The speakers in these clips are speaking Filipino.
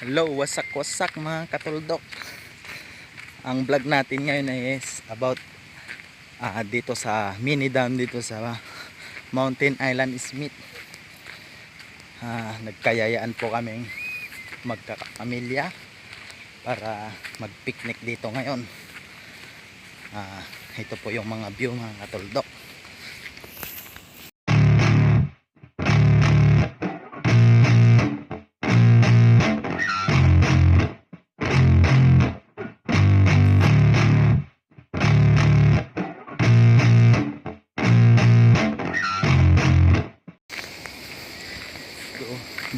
Hello, wasak wasak mga katuldok. Ang vlog natin ngayon is about ah, dito sa mini dam dito sa Mountain Island Smith. Ah, nagkayayaan po kaming magkakapamilya para mag-picnic dito ngayon. Ah, ito po yung mga view mga katuldok.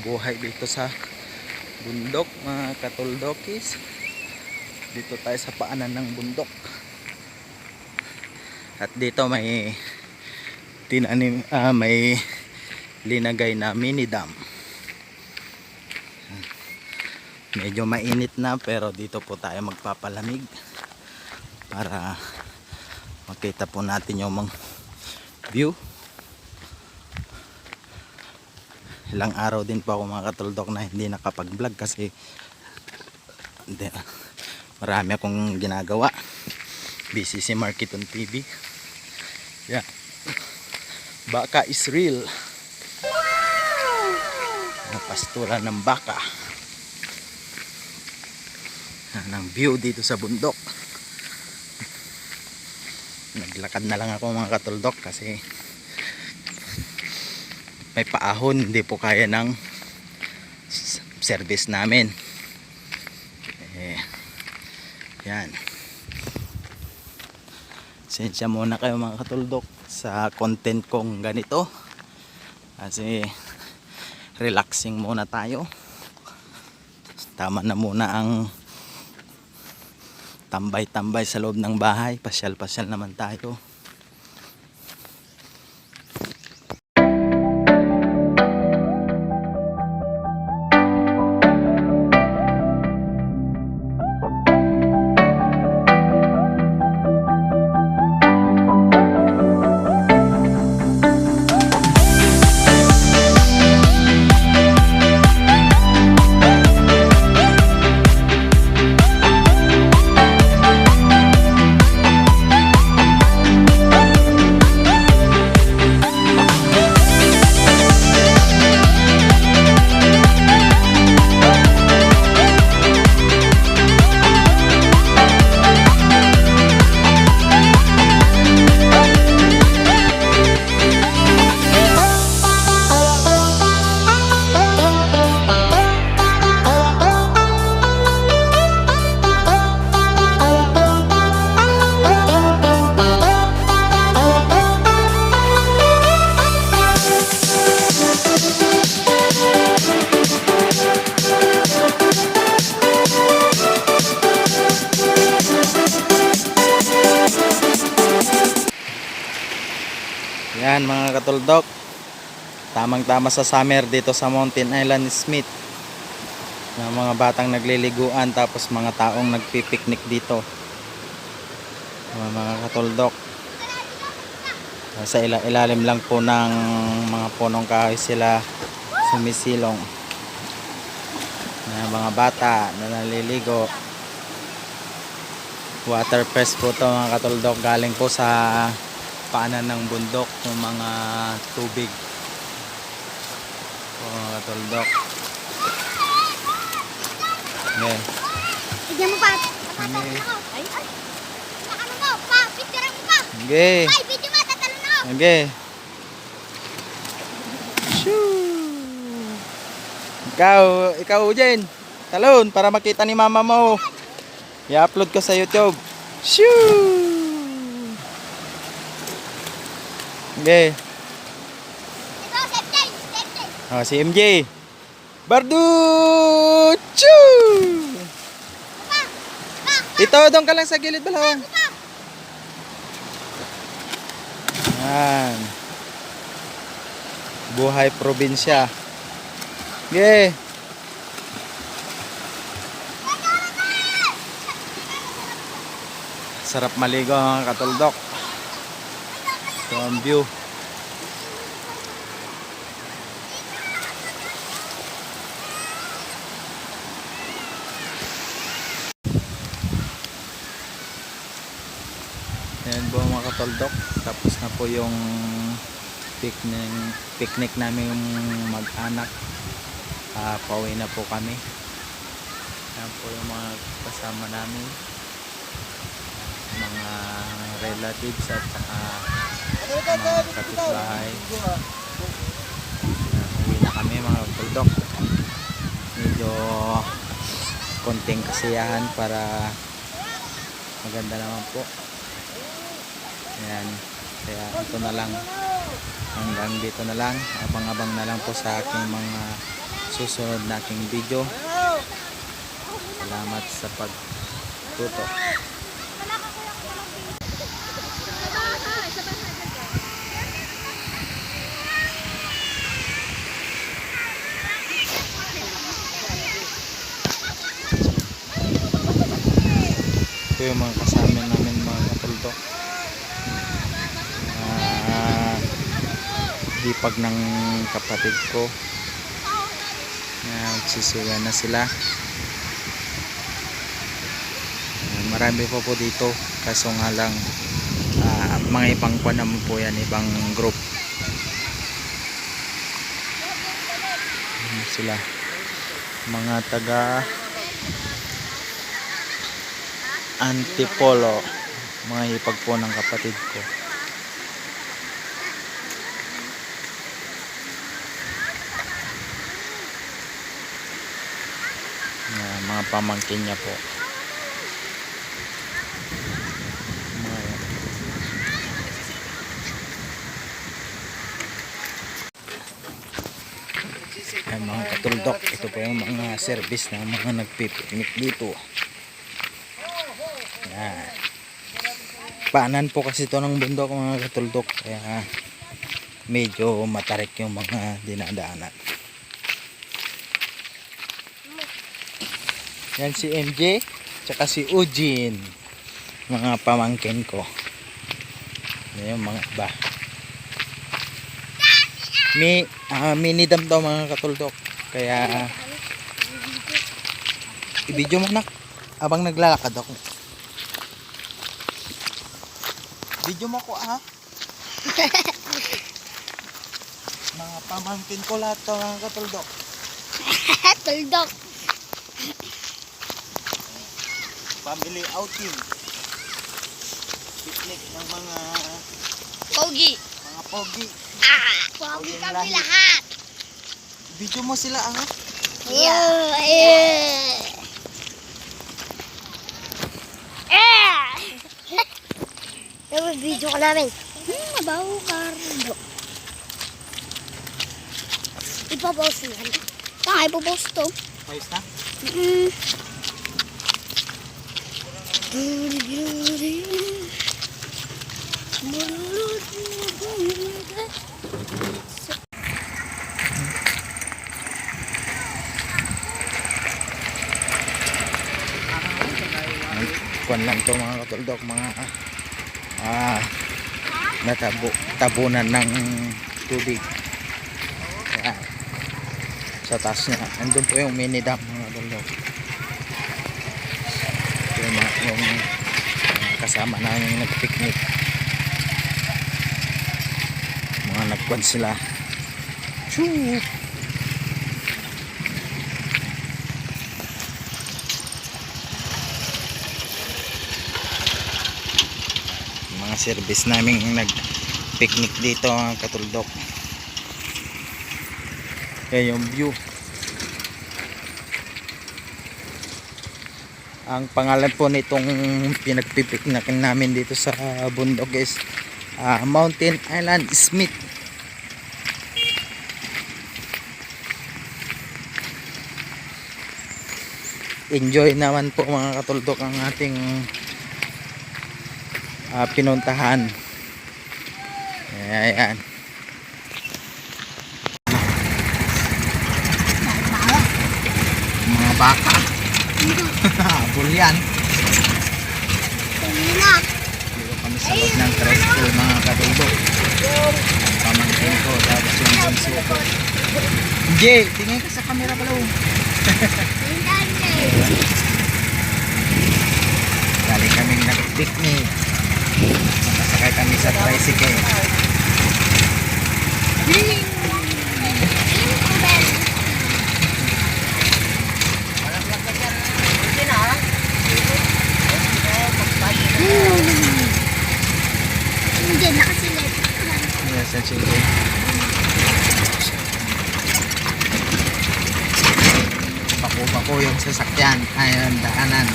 Buhay dito sa bundok mga katuldokis. Dito tayo sa paanan ng bundok. At dito may tinanim ah, may linagay na mini dam. Medyo mainit na pero dito po tayo magpapalamig para makita po natin yung mga view ilang araw din po ako mga katuldok na hindi nakapag vlog kasi hindi, marami akong ginagawa busy si Market on TV yeah. baka is real wow! pastura ng baka ang view dito sa bundok naglakad na lang ako mga katuldok kasi may paahon hindi po kaya ng service namin. Eh, yan. Sensya muna kayo mga katuldok sa content kong ganito. Kasi relaxing muna tayo. Tama na muna ang tambay-tambay sa loob ng bahay. Pasyal-pasyal naman tayo Tamang tama sa summer dito sa Mountain Island Smith. Na mga batang nagliliguan tapos mga taong nagpipiknik dito. Mga, mga katuldok. Sa ila ilalim lang po ng mga punong kahoy sila sumisilong. Na mga bata na naliligo. Water po to mga katuldok galing po sa paanan ng bundok ng mga tubig katuldok okay. Bigyan mo pa. Tatalon ako. Ay, ay. Ano mo? Pa, picturean mo pa. okay Ay, video mo. Tatalon ako. okay Shoo! ikaw ikaw Jen talon para makita ni mama mo i-upload ko sa youtube Shoo! okay Oh, si MJ. Barducho! Ito, doon ka lang sa gilid balawang. Yan. Buhay probinsya. Yeah. Sarap maligo mga katuldok. Ito ang view. Katoldok. Tapos na po yung picnic, picnic namin yung mag-anak. Ah, pauwi na po kami. Yan po yung mga kasama namin. Mga relatives at saka mga kapitbahay. Yan, Uwi na kami mga katoldok. Medyo konting kasiyahan para maganda naman po. Ayan. Kaya ito na lang. Hanggang dito na lang. Abang-abang na lang po sa aking mga susunod nating video. Salamat sa pagtuto. Ito yung mga kasama namin mga katulto. Dipag ng kapatid ko. Uh, sisiya na sila. Marami po po dito. Kaso nga lang ah, mga ibang pa naman po yan. Ibang group. Sila. Mga taga Antipolo mga hipag po ng kapatid ko Yan, mga pamangkin niya po Yan, mga katuldok ito po yung mga service ng mga nagpipiknik dito yan. Paanan po kasi ito ng bundok mga katuldok. Kaya medyo matarik yung mga dinadaanan. Yan si MJ. Tsaka si Eugene. Mga pamangkin ko. Yan yung mga ba. Mi, ah, mini dam daw mga katuldok. Kaya i-video mo nak. Abang naglalakad ako. Video mo ko ah. mga pamangkin ko lahat to mga katuldok. Tuldok. Family outing. Picnic ng mga Pogi. mga pogi. Ah, pogi kami lahi. lahat. Video mo sila ah. Yeah. Eh. Eh. Yung video ko namin. Hmm, mabaho kardo. Ipapost na. Ah, ipapost to. Ayos na? Mm. Kuan lang to mga katuldok. Mga ah, natabo, tabunan ng tubig. Yan. Sa taas niya. Andun po yung mini dam mga katuldok. Ito yung, mga, yung mga kasama namin nagpicnic. Mga nagkuan sila. Choo! mga service namin nag picnic dito ang katuldok kaya yung view ang pangalan po nitong pinagpipiknakin namin dito sa bundok is ah, Mountain Island Smith. Enjoy naman po mga katuldok ang ating ah, pinuntahan. Ayan. Mga baka habol yan. Dito kami sa loob ng tricycle mga ang pamangkin ko tapos yung bunso ko. Jay, tingin ka sa camera pala. Dali kaming nag-picnic. Nakasakay kami sa tricycle. Yung xe trên đây Paku paku yung sasakyan ay ang daanan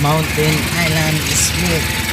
Mountain Island Smoke